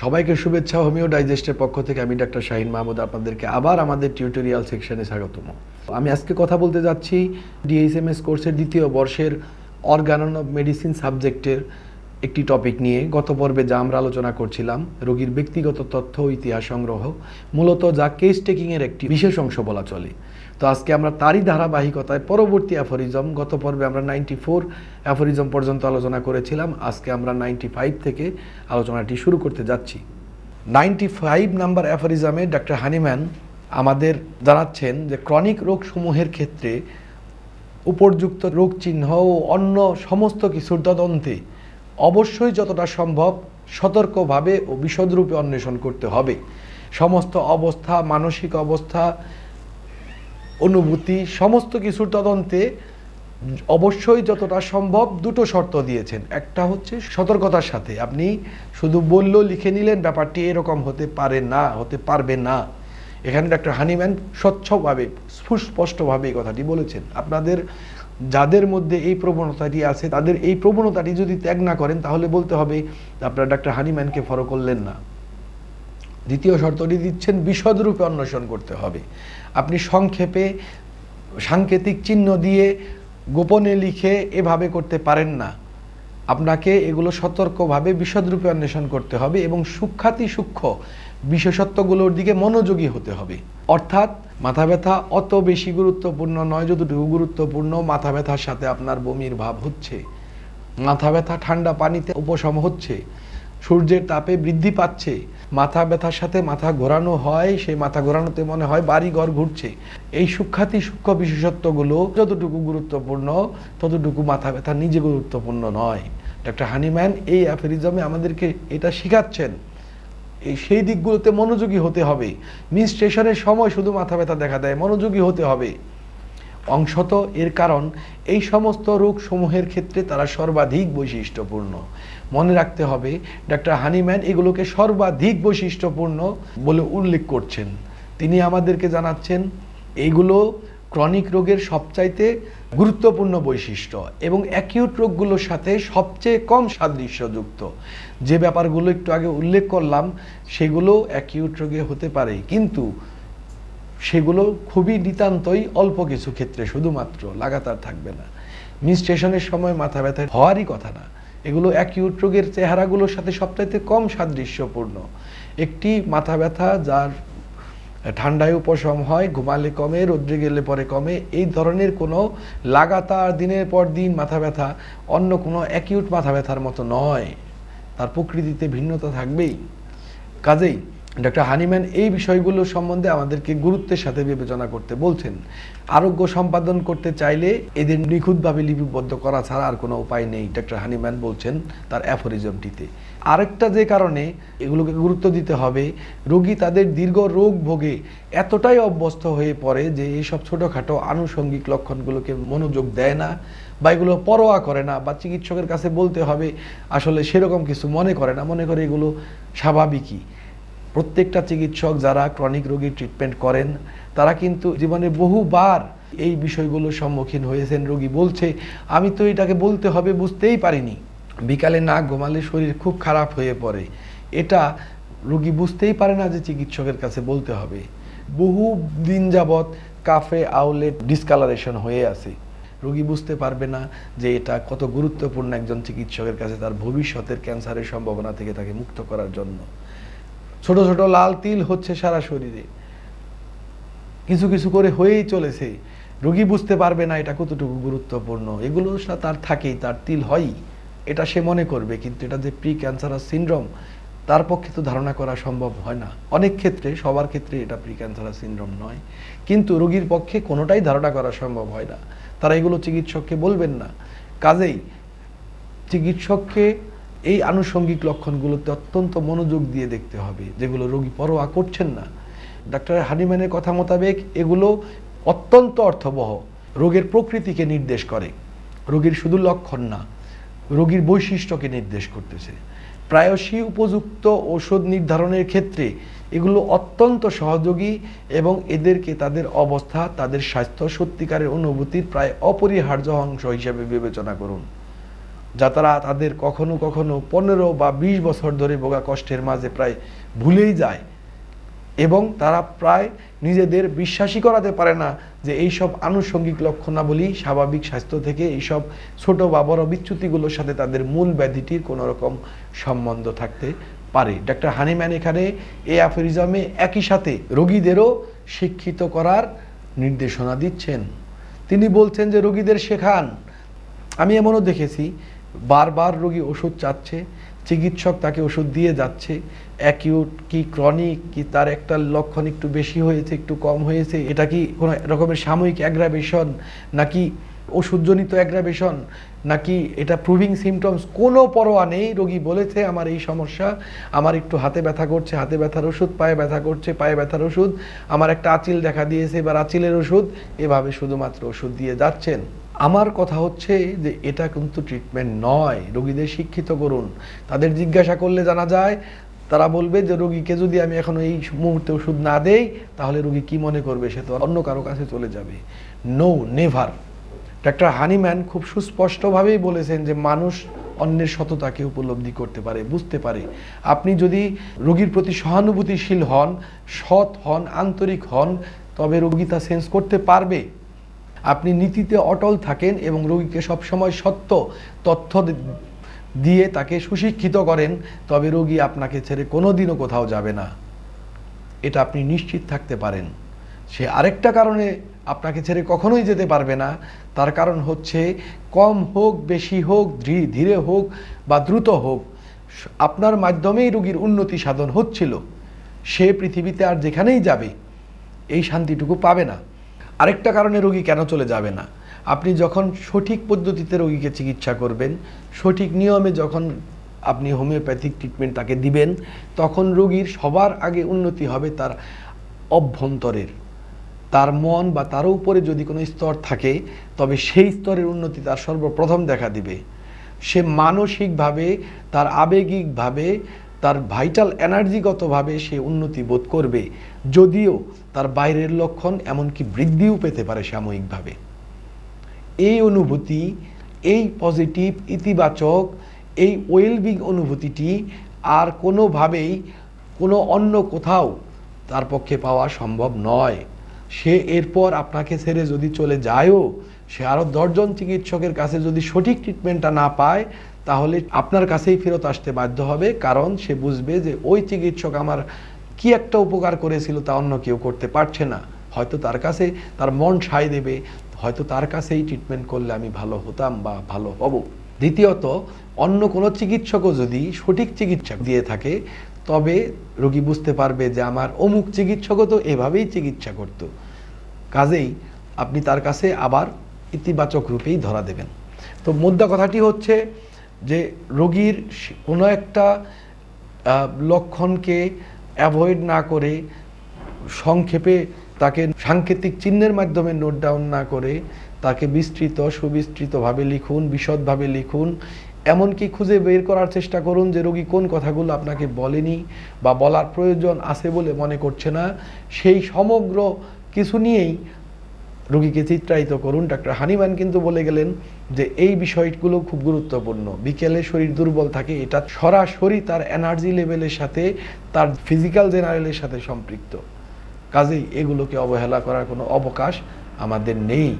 সবাইকে শুভেচ্ছা হোমিও ডাইজেস্টের পক্ষ থেকে আমি ডাক্তার শাহিন মাহমুদ আপনাদেরকে আবার আমাদের টিউটোরিয়াল সেকশনে স্বাগতম। আমি আজকে কথা বলতে যাচ্ছি ডিএসএমএস কোর্সের দ্বিতীয় বর্ষের অর্গানন অফ মেডিসিন সাবজেক্টের একটি টপিক নিয়ে গত পর্বে যা আমরা আলোচনা করছিলাম, রোগীর ব্যক্তিগত তথ্য ইতিহাস সংগ্রহ, মূলত যা কেস টেকিংয়ের একটি বিশেষ অংশ বলা চলে। তো আজকে আমরা তারই ধারাবাহিকতায় পরবর্তী অ্যাফোরিজম গত পর্বে আমরা নাইনটি ফোর অ্যাফোরিজম পর্যন্ত আলোচনা করেছিলাম, আজকে আমরা নাইনটি ফাইভ থেকে আলোচনাটি শুরু করতে যাচ্ছি। নাইনটি ফাইভ নাম্বার অ্যাফোরিজমে ডক্টর হানিম্যান আমাদের জানাচ্ছেন যে ক্রনিক রোগসমূহের ক্ষেত্রে উপর্যুক্ত রোগ চিহ্ন ও অন্য সমস্ত কিছুর তদন্তে অবশ্যই যতটা সম্ভব সতর্কভাবে ও বিশদরূপে অন্বেষণ করতে হবে। সমস্ত অবস্থা, মানসিক অবস্থা, অনুভূতি, সমস্ত কিছুর তদন্তে অবশ্যই যতটা সম্ভব দুটো শর্ত দিয়েছেন। একটা হচ্ছে সতর্কতার সাথে। আপনি শুধু বলল, লিখে নিলেন, ব্যাপারটি এরকম হতে পারে না, হতে পারবে না। এখানে ডাক্তার হানিম্যান স্বচ্ছভাবে, সুস্পষ্টভাবে এই কথাটি বলেছেন। আপনাদের যাদের মধ্যে এই প্রবণতাটি আছে, তাদের এই প্রবণতাটি যদি ত্যাগ না করেন, তাহলে বলতে হবে, আপনারা ডাক্তার হানিম্যানকে ফলো করলেন না। দ্বিতীয় শর্তটি দিচ্ছেন, বিশদরূপে অন্বেষণ করতে হবে। আপনি সংক্ষেপে সাংকেতিক চিহ্ন দিয়ে গোপনে লিখে এভাবে করতে পারেন না। আপনাকে এগুলো সতর্কভাবে বিশদরূপে অন্বেষণ করতে হবে এবং সূক্ষাতি সূক্ষ্ম বিশেষত্বগুলোর দিকে মনোযোগী হতে হবে। অর্থাৎ মাথা ব্যথা অত বেশি গুরুত্বপূর্ণ নয় যতটুকু গুরুত্বপূর্ণ মাথা ব্যথার সাথে আপনার বমির ভাব হচ্ছে। মাথা ব্যথা ঠান্ডা পানিতে উপশম হচ্ছে। সূর্যের তাপে বৃদ্ধি পাচ্ছে। মাথা ব্যথার সাথে মাথা ঘোরানো হয়, সেই মাথা ঘোরানোতে মনে হয় বাড়ি ঘর ঘুরছে। এই সূক্ষাতি সূক্ষ্ম বিশেষত্বগুলো যতটুকু গুরুত্বপূর্ণ, ততটুকু মাথা ব্যথা নিজে গুরুত্বপূর্ণ নয়। ডক্টর হানিম্যান এই অ্যাফেরিজমে আমাদেরকে এটা শেখাচ্ছেন। এই সেই দিকগুলোতে মনোযোগী হতে হবে। মিনস্ট্রেশনের সময় শুধু মাথা ব্যথা দেখা দেয়, মনোযোগী হতে হবে। অংশত এর কারণ, এই সমস্ত রোগসমূহের ক্ষেত্রে তারা সর্বাধিক বৈশিষ্ট্যপূর্ণ। মনে রাখতে হবে, ডাক্তার হানিম্যান এগুলোকে সর্বাধিক বৈশিষ্ট্যপূর্ণ বলে উল্লেখ করছেন। তিনি আমাদেরকে জানাচ্ছেন এইগুলো ক্রনিক রোগের সবচাইতে গুরুত্বপূর্ণ বৈশিষ্ট্য এবং অ্যাকিউট রোগগুলোর সাথে সবচেয়ে কম সাদৃশ্যযুক্ত। যে ব্যাপারগুলো একটু আগে উল্লেখ করলাম, সেগুলো অ্যাকিউট রোগে হতে পারে, কিন্তু সেগুলো খুবই নিতান্তই অল্প কিছু ক্ষেত্রে শুধুমাত্র, লাগাতার থাকবে না। মিনস্ট্রেশনের সময় মাথা ব্যথা হওয়ারই কথা না। এগুলো অ্যাকিউট রোগের চেহারাগুলোর সাথে সবচাইতে কম সাদৃশ্যপূর্ণ। একটি মাথা ব্যথা যার ঠান্ডায় উপশম হয়, ঘুমালে কমে, রোদ্রে গেলে পরে কমে, এই ধরনের কোনো লাগাতার দিনের পর দিন মাথা ব্যথা অন্য কোনো অ্যাকিউট মাথা ব্যথার মতো নয়। তার প্রকৃতিতে ভিন্নতা থাকবেই। কাজেই ডক্টর হানিম্যান এই বিষয়গুলো সম্বন্ধে আমাদেরকে গুরুত্বের সাথে বিবেচনা করতে বলছেন। আরোগ্য সম্পাদন করতে চাইলে এদের নিখুঁতভাবে লিপিবদ্ধ করা ছাড়া আর কোনো উপায় নেই ডক্টর হানিম্যান বলছেন তার অ্যাফোরিজমটিতে আরেকটা যে কারণে এগুলোকে গুরুত্ব দিতে হবে, রোগী তাদের দীর্ঘ রোগ ভোগে এতটাই অভ্যস্ত হয়ে পড়ে যে এইসব ছোটোখাটো আনুষঙ্গিক লক্ষণগুলোকে মনোযোগ দেয় না বা এগুলো পরোয়া করে না বা চিকিৎসকের কাছে বলতে হবে, আসলে সেরকম কিছু মনে করে না। মনে করে এগুলো স্বাভাবিকই। প্রত্যেকটা চিকিৎসক যারা ক্রনিক রোগীর ট্রিটমেন্ট করেন, তারা কিন্তু জীবনে বহুবার এই বিষয়গুলোর সম্মুখীন হয়েছেন। রোগী বলছে, আমি তো এটাকে বলতে হবে, বুঝতেই পারিনি। বিকালে না ঘুমালে শরীর খুব খারাপ হয়ে পড়ে। এটা রোগী বুঝতেই পারে না যে চিকিৎসকের কাছে বলতে হবে। বহু দিন যাবৎ কাফে আউলেট ডিসকালারেশন হয়ে আছে। রোগী বুঝতে পারবে না যে এটা কত গুরুত্বপূর্ণ একজন চিকিৎসকের কাছে তার ভবিষ্যতের ক্যান্সারের সম্ভাবনা থেকে তাকে মুক্ত করার জন্য। ছোট ছোট লাল তিল হচ্ছে সারা শরীরে। কিছু কিছু করে হয়েই চলেছে। রুগী বুঝতে পারবে না এটা কতটুকু গুরুত্বপূর্ণ। এগুলো তার থাকেই, তার তিল হয়ই। এটা সে মনে করবে, কিন্তু এটা যে প্রি ক্যান্সারাস সিনড্রোম তার পক্ষে তো ধারণা করা সম্ভব হয় না। অনেক ক্ষেত্রে, সবার ক্ষেত্রে এটা প্রি ক্যান্সারাস সিনড্রোম নয়। কিন্তু রোগীর পক্ষে কোনোটাই ধারণা করা সম্ভব হয় না। তারা এগুলো চিকিৎসককে বলবেন না। কাজেই চিকিৎসককে এই আনুষঙ্গিক লক্ষণগুলোতে অত্যন্ত মনোযোগ দিয়ে দেখতে হবে, যেগুলো রোগী পরোয়া করছেন না। ডাক্তার হানিম্যানের কথা মোতাবেক এগুলো অত্যন্ত অর্থবহ। রোগের প্রকৃতিকে নির্দেশ করে। রোগীর শুধু লক্ষণ না, রোগীর বৈশিষ্ট্যকে নির্দেশ করতেছে। প্রায়শই উপযুক্ত ওষুধ নির্ধারণের ক্ষেত্রে এগুলো অত্যন্ত সহযোগী এবং এদেরকে তাদের অবস্থা, তাদের স্বাস্থ্য সত্যিকারের অনুভূতির প্রায় অপরিহার্য অংশ হিসেবে বিবেচনা করুন। যা তারা তাদের কখনো কখনো পনেরো বা বিশ বছর ধরে ভোগা কষ্টের মাঝে প্রায় ভুলেই যায়। এবং তারা প্রায় নিজেদের বিশ্বাসই করাতে পারে না যে এইসব আনুষঙ্গিক লক্ষণাবলী, স্বাভাবিক স্বাস্থ্য থেকে এইসব ছোট বা বড় বিচ্যুতিগুলোর সাথে তাদের মূল ব্যাধিটির কোনো রকম সম্বন্ধ থাকতে পারে। ডাক্তার হানিম্যান এখানে এ অ্যাফোরিজমে একই সাথে রোগীদেরও শিক্ষিত করার নির্দেশনা দিচ্ছেন। তিনি বলছেন যে, রোগীদের শেখান। আমি এমনও দেখেছি বারবার রোগী ওষুধ চাচ্ছে, চিকিৎসক তাকে ওষুধ দিয়ে যাচ্ছে অ্যাকিউট কি ক্রনিক কি তার একটা লক্ষণ একটু বেশি হয়েছে, একটু কম হয়েছে, এটা কি কোনো রকমের সাময়িক অ্যাগ্রাভেশন নাকি ওষুধজনিত অ্যাগ্রাভেশন নাকি এটা প্রুভিং সিমটমস কোনো পরোয়া নেই, রোগী বলেছে, আমার এই সমস্যা, আমার একটু হাতে ব্যথা করছে, হাতে ব্যথার ওষুধ, পায়ে ব্যথা করছে, পায়ে ব্যথার ওষুধ, আমার একটা আঁচিল দেখা দিয়েছে, এবার আচিলের ওষুধ। এভাবে শুধুমাত্র ওষুধ দিয়ে যাচ্ছেন। আমার কথা হচ্ছে যে এটা কিন্তু ট্রিটমেন্ট নয়। রোগীদের শিক্ষিত করুন। তাদের জিজ্ঞাসা করলে জানা যায়, তারা বলবে যে, রোগীকে যদি আমি এখন এই মুহূর্তে ওষুধ না দেই, তাহলে রোগী কি মনে করবে? সে তো অন্য কারও কাছে চলে যাবে। নো নেভার ডাক্তার হানিম্যান খুব সুস্পষ্টভাবেই বলেছেন যে, মানুষ অন্যের সততাকে উপলব্ধি করতে পারে, বুঝতে পারে। আপনি যদি রোগীর প্রতি সহানুভূতিশীল হন, সৎ হন, আন্তরিক হন, তবে রোগী তা সেন্স করতে পারবে। আপনি নীতিতে অটল থাকেন এবং রোগীকে সবসময় সত্য তথ্য দিয়ে তাকে সুশিক্ষিত করেন, তবে রোগী আপনাকে ছেড়ে কোনোদিনও কোথাও যাবে না। এটা আপনি নিশ্চিত থাকতে পারেন। সে আরেকটা কারণে আপনাকে ছেড়ে কখনোই যেতে পারবে না। তার কারণ হচ্ছে, কম হোক, বেশি হোক ধীরে হোক বা দ্রুত হোক আপনার মাধ্যমেই রোগীর উন্নতি সাধন হচ্ছিল। সে পৃথিবীতে আর যেখানেই যাবে, এই শান্তিটুকু পাবে না। আরেকটা কারণে রোগী কেন চলে যাবে না? আপনি যখন সঠিক পদ্ধতিতে রোগীকে চিকিৎসা করবেন, সঠিক নিয়মে যখন আপনি হোমিওপ্যাথিক ট্রিটমেন্ট তাকে দিবেন, তখন রোগীর সবার আগে উন্নতি হবে তার অভ্যন্তরের। তার মন বা তার উপরে যদি কোনো স্তর থাকে, তবে সেই স্তরের উন্নতি তার সর্বপ্রথম দেখা দিবে। সে মানসিকভাবে, তার আবেগিকভাবে তার ভাইটাল এনার্জিগতভাবে সে উন্নতি বোধ করবে, যদিও তার বাইরের লক্ষণ এমনকি বৃদ্ধিও পেতে পারে সাময়িকভাবে। এই অনুভূতি, এই পজিটিভ, ইতিবাচক, এই ওয়েলবিং অনুভূতিটি আর কোনোভাবেই কোনো অন্য কোথাও তার পক্ষে পাওয়া সম্ভব নয়। সে এরপর আপনাকে ছেড়ে যদি চলে যায়ও, সে আরও দশজন চিকিৎসকের কাছে যদি সঠিক ট্রিটমেন্টটা না পায়, তাহলে আপনার কাছেই ফেরত আসতে বাধ্য হবে, কারণ সে বুঝবে যে ওই চিকিৎসক আমার কি একটা উপকার করেছিল তা অন্য কেউ করতে পারছে না। হয়তো তার কাছে তার মন সায় দেবে, হয়তো তার কাছেই ট্রিটমেন্ট করলে আমি ভালো হতাম বা ভালো হব। দ্বিতীয়ত, অন্য কোনো চিকিৎসকও যদি সঠিক চিকিৎসা দিয়ে থাকে তবে রোগী বুঝতে পারবে যে আমার অমুক চিকিৎসকও তো এভাবেই চিকিৎসা করত। কাজেই আপনি তার কাছে আবার ইতিবাচক রূপেই ধরা দেবেন। তো মুদ্রা কথাটি হচ্ছে যে রোগীর কোনো একটা লক্ষণকে অ্যাভয়েড না করে, সংক্ষেপে তাকে সাংকেতিক চিহ্নের মাধ্যমে নোট ডাউন না করে তাকে বিস্তৃত, সুবিস্তৃতভাবে লিখুন, বিশদভাবে লিখুন এমনকি খুঁজে বের করার চেষ্টা করুন যে রোগী কোন কথাগুলো আপনাকে বলেনি বা বলার প্রয়োজন আছে বলে মনে করছে না। সেই সমগ্র কিছু নিয়েই রোগীকে চিত্রায়িত করুন। ডাক্তার হানিম্যান কিন্তু বলে গেলেন যে এই বিষয়গুলো খুব গুরুত্বপূর্ণ। বিকেলে শরীর দুর্বল থাকে, এটা সরাসরি তার এনার্জি লেভেলের সাথে তার ফিজিক্যাল জেনারেলের সাথে সম্পৃক্ত। কাজেই এগুলোকে অবহেলা করার কোনো অবকাশ আমাদের নেই।